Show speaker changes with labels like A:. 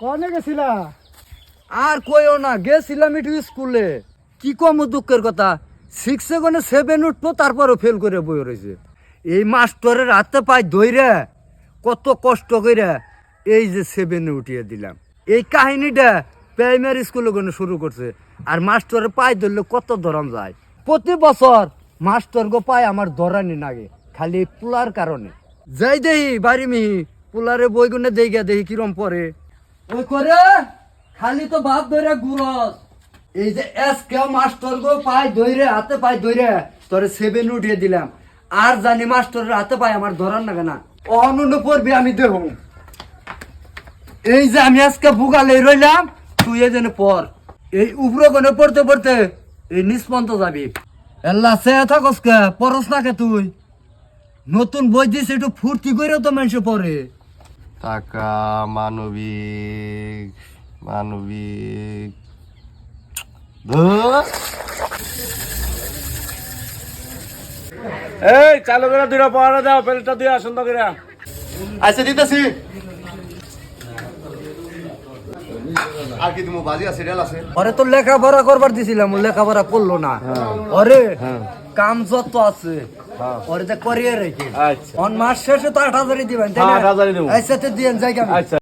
A: কনে গেছিলা?
B: আর কইও না, গেছিলাম একটু স্কুলে। কি কম দুঃখের কথা? সিক্সে গনে সেভেন উঠবো, তারপরও ফেল করে বই রয়েছে। এই মাস্টরের হাতে পায় ধইরা, কত কষ্ট কইরা এই যে সেভেনে উঠিয়ে দিলাম। এই কাহিনীটা প্রাইমারি স্কুলে গনে শুরু করছে, আর মাস্টরের পায়ে ধরলে কত ধরন যায়। প্রতি বছর মাস্টার গো পায় আমার ধরানি নাগে, খালি পুলার কারণে। যাই দেহি বাড়ি মিহি, পুলারে বই গুনে দেই গিয়া দেখি কিরম পরে ওই করে, খালি তো ভাব ধরে গুরস। এই যে এস কে মাস্টার গো পাই ধইরে, হাতে পাই ধইরে, তোরে সেভেন উঠিয়ে দিলাম। আর জানি মাস্টারের হাতে পাই আমার ধরার না। কেনা অনন্য পড়বি আমি দেহ। এই যে আমি আজকে বুগালে রইলাম, তুই এই যেন পর। এই উপরে কোনে পড়তে পড়তে এই নিষ্পন্ত যাবি। এল্লা সে থাকস কে পরস না কে তুই। নতুন বই দিস একটু ফুর্তি করে তো মানুষ পড়ে
C: টাকা মানবিক মানবিক।
D: এই চালু করে দুইটা পড়া দাও পেলটা দুই সুন্দর করে।
C: আচ্ছা দিতেছি। আর কি তুমি বাজি আছে সিরিয়াল আছে?
B: ওরে তো লেখাপড়া করবার দিছিলাম লেখাপড়া করল না। ওরে কাম যত আছে ওরে যে করিয়ে রেখে
D: আচ্ছা।
B: অন মাস শেষে তো আট হাজারই দিবেন
D: হ্যাঁ, আট হাজারই দেবো।
B: আচ্ছা তো দিয়েন জায়গা
D: আচ্ছা।